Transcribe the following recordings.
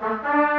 Noszą na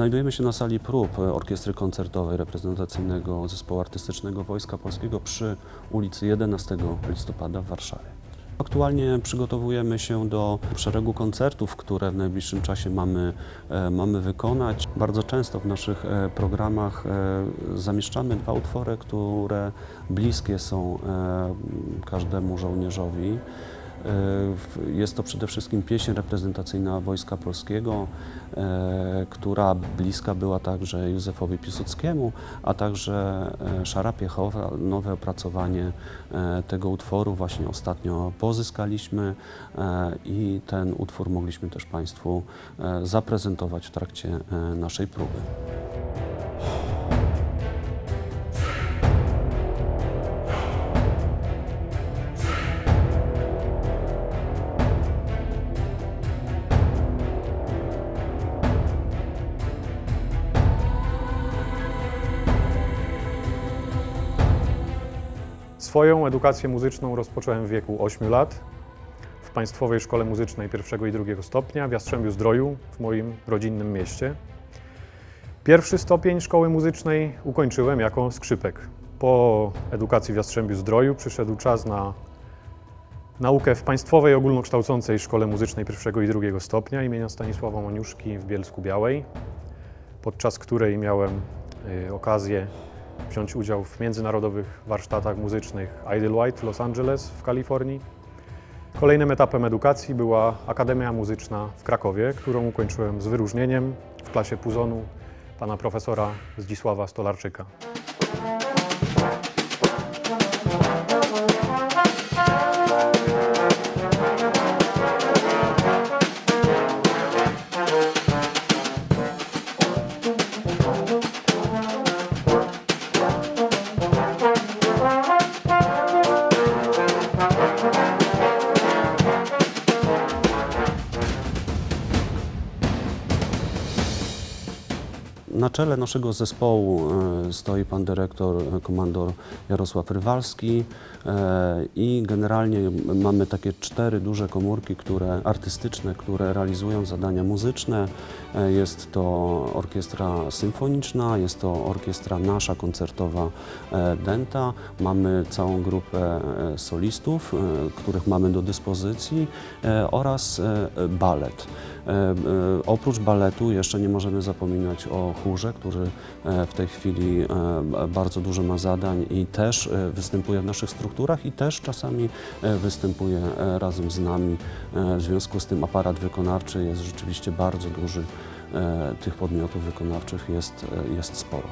Znajdujemy się na sali prób Orkiestry Koncertowej reprezentacyjnego Zespołu Artystycznego Wojska Polskiego przy ulicy 11 listopada w Warszawie. Aktualnie przygotowujemy się do szeregu koncertów, które w najbliższym czasie mamy, e, mamy wykonać. Bardzo często w naszych e, programach e, zamieszczamy dwa utwory, które bliskie są każdemu żołnierzowi. W- Jest to przede wszystkim pieśń reprezentacyjna Wojska Polskiego, e, która bliska była także Józefowi Piłsudskiemu, a także e, Szara Piechowa, nowe opracowanie e, tego utworu właśnie ostatnio pozyskaliśmy e, i ten utwór mogliśmy też Państwu e, zaprezentować w trakcie e, naszej próby. Swoją edukację muzyczną rozpocząłem w wieku 8 lat w Państwowej Szkole Muzycznej pierwszego i drugiego stopnia w Jastrzębiu Zdroju w moim rodzinnym mieście. Pierwszy stopień szkoły muzycznej ukończyłem jako skrzypek. Po edukacji w Jastrzębiu Zdroju przyszedł czas na naukę w Państwowej Ogólnokształcącej Szkole Muzycznej pierwszego i drugiego stopnia imienia Stanisława Moniuszki w Bielsku Białej, podczas której miałem y, okazję wziąć udział w międzynarodowych warsztatach muzycznych Idlewild w Los Angeles w Kalifornii. Kolejnym etapem edukacji była Akademia Muzyczna w Krakowie, którą ukończyłem z wyróżnieniem w klasie Puzonu pana profesora Zdzisława Stolarczyka. Na czele naszego zespołu e, stoi pan dyrektor, e, komandor Jarosław Rywalski e, i generalnie mamy takie cztery duże komórki, które artystyczne, które realizują zadania muzyczne. Jest to orkiestra symfoniczna, jest to orkiestra nasza koncertowa Denta. Mamy całą grupę solistów, których mamy do dyspozycji oraz balet. Oprócz baletu jeszcze nie możemy zapominać o chórze, który e, w tej chwili e, bardzo dużo ma zadań i też e, występuje w naszych strukturach i też czasami występuje razem z nami. W związku z tym aparat wykonawczy jest rzeczywiście bardzo duży. Tych podmiotów wykonawczych jest, jest sporo.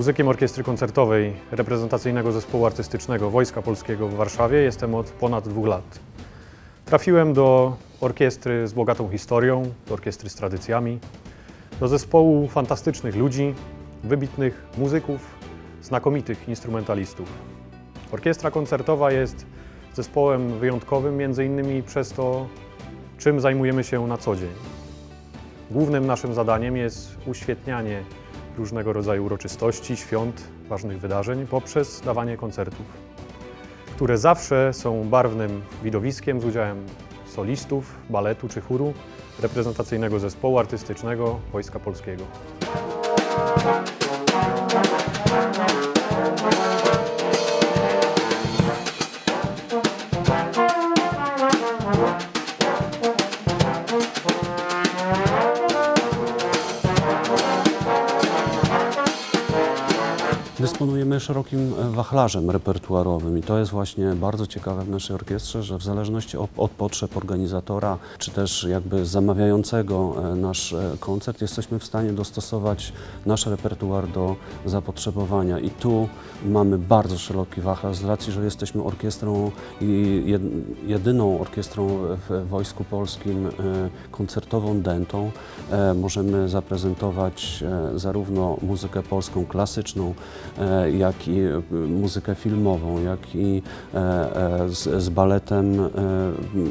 Muzykiem orkiestry koncertowej reprezentacyjnego zespołu artystycznego Wojska Polskiego w Warszawie jestem od ponad dwóch lat. Trafiłem do orkiestry z bogatą historią, do orkiestry z tradycjami, do zespołu fantastycznych ludzi, wybitnych muzyków, znakomitych instrumentalistów. Orkiestra koncertowa jest zespołem wyjątkowym między innymi przez to, czym zajmujemy się na co dzień. Głównym naszym zadaniem jest uświetnianie różnego rodzaju uroczystości, świąt, ważnych wydarzeń poprzez dawanie koncertów, które zawsze są barwnym widowiskiem z udziałem solistów, baletu czy chóru reprezentacyjnego zespołu artystycznego Wojska Polskiego. Szerokim e, wachlarzem repertuarowym i to jest właśnie bardzo ciekawe w naszej orkiestrze, że w zależności od, od potrzeb organizatora, czy też jakby zamawiającego e, nasz e, koncert, jesteśmy w stanie dostosować nasz repertuar do zapotrzebowania. I tu mamy bardzo szeroki wachlarz z racji, że jesteśmy orkiestrą i jed- jedyną orkiestrą w Wojsku Polskim koncertową dentą. Możemy zaprezentować zarówno muzykę polską klasyczną, e, jak i e, muzykę filmową, jak i e, e, z, z baletem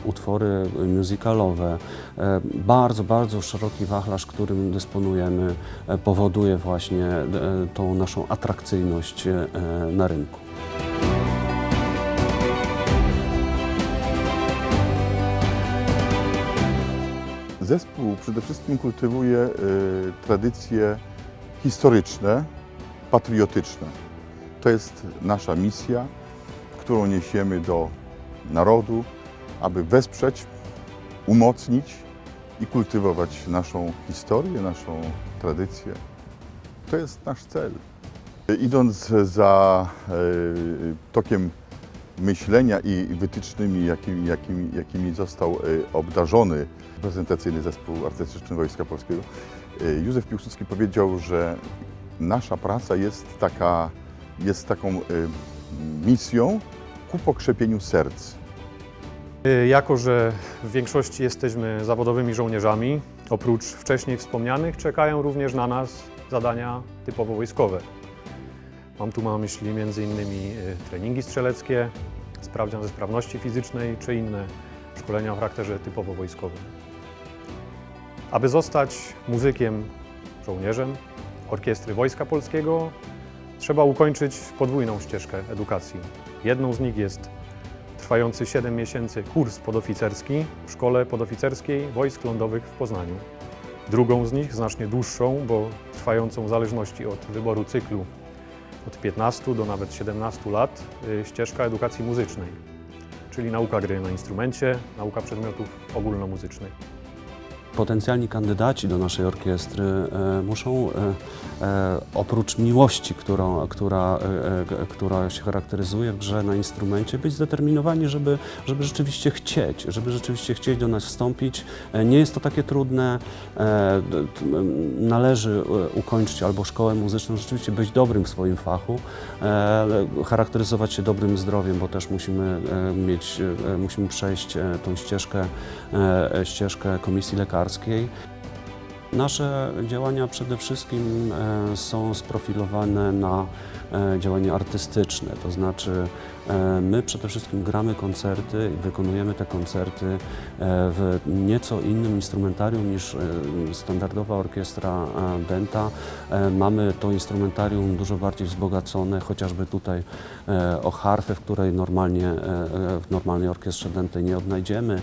utwory musicalowe. E, Bardzo, bardzo szeroki wachlarz, którym dysponujemy, powoduje właśnie tą naszą atrakcyjność na rynku. Zespół przede wszystkim kultywuje y, tradycje historyczne, patriotyczne. To jest nasza misja, którą niesiemy do narodu, aby wesprzeć, umocnić i kultywować naszą historię, naszą tradycję. To jest nasz cel. Idąc za y, tokiem myślenia i wytycznymi, jakimi, jakimi, jakimi został y, obdarzony reprezentacyjny zespół artystyczny Wojska Polskiego, y, Józef Piłsudski powiedział, że nasza praca jest, taka, jest taką y, misją ku pokrzepieniu serc. Y, Jako, że w większości jesteśmy zawodowymi żołnierzami, oprócz wcześniej wspomnianych, czekają również na nas zadania typowo wojskowe. Mam tu na myśli m.in. treningi strzeleckie, sprawdzian ze sprawności fizycznej czy inne szkolenia o charakterze typowo wojskowym. Aby zostać muzykiem, żołnierzem Orkiestry Wojska Polskiego, trzeba ukończyć podwójną ścieżkę edukacji. Jedną z nich jest trwający 7 miesięcy kurs podoficerski w Szkole Podoficerskiej Wojsk Lądowych w Poznaniu. Drugą z nich, znacznie dłuższą, bo trwającą w zależności od wyboru cyklu od 15 do nawet 17 lat, y, ścieżka edukacji muzycznej, czyli nauka gry na instrumencie, nauka przedmiotów ogólnomuzycznych. Potencjalni kandydaci do naszej orkiestry e, muszą e, e, oprócz miłości, która, która się charakteryzuje w grze na instrumencie, być zdeterminowani, żeby, żeby rzeczywiście chcieć, żeby rzeczywiście chcieć do nas wstąpić. Nie jest to takie trudne. Należy ukończyć albo szkołę muzyczną, rzeczywiście być dobrym w swoim fachu, charakteryzować się dobrym zdrowiem, bo też musimy mieć, musimy przejść tą ścieżkę, ścieżkę komisji lekarskiej. Okay. Nasze działania przede wszystkim e, są sprofilowane na e, działania artystyczne, to znaczy e, my przede wszystkim gramy koncerty i wykonujemy te koncerty w nieco innym instrumentarium niż standardowa orkiestra Denta. E, Mamy to instrumentarium dużo bardziej wzbogacone, chociażby tutaj o harfę, w której normalnie w normalnej orkiestrze Denty nie odnajdziemy,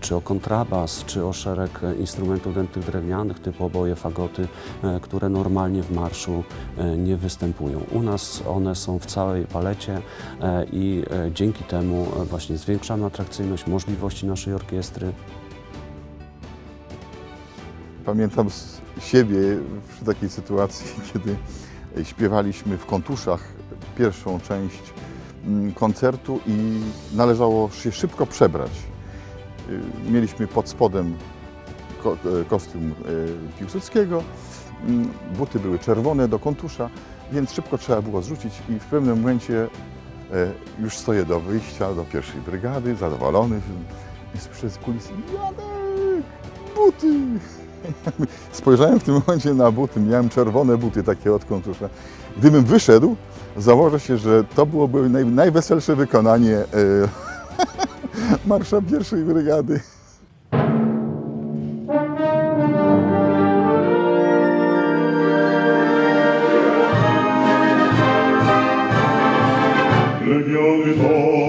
czy o kontrabas, czy o szereg instrumentów dętych drewnianych typu oboje, fagoty, e, które normalnie w marszu e, nie występują. U nas one są w całej palecie e, i dzięki temu właśnie zwiększamy atrakcyjność możliwości naszej orkiestry. Pamiętam z siebie przy takiej sytuacji, kiedy śpiewaliśmy w kontuszach pierwszą część mm, koncertu i należało się szybko przebrać. Y, Mieliśmy pod spodem ko- e, kostium e, Piłsudskiego, mm, buty były czerwone do kontusza, więc szybko trzeba było zrzucić i w pewnym momencie e, już stoję do wyjścia do pierwszej brygady, zadowolony i przez kulisy Janek, buty! Spojrzałem w tym momencie na buty, miałem czerwone buty takie od kontusza. Gdybym wyszedł, założę się, że to byłoby naj, najweselsze wykonanie e, marsza pierwszej brygady. 娘的刀。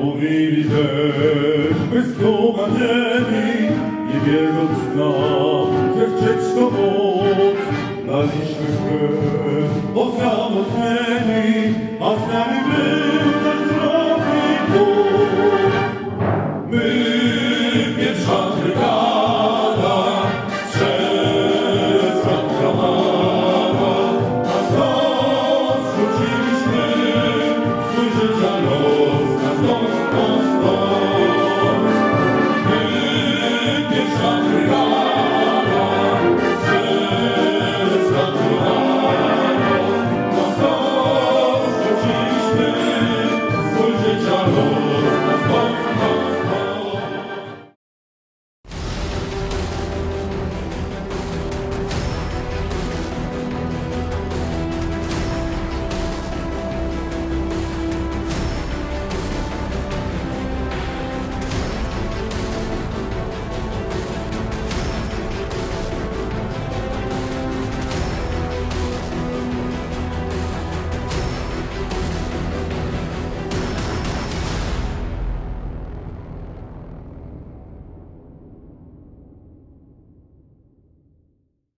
Mówili też bezkomanieni, nie wierząc nam, że chcieć to moc. Daliśmy krew a z nami był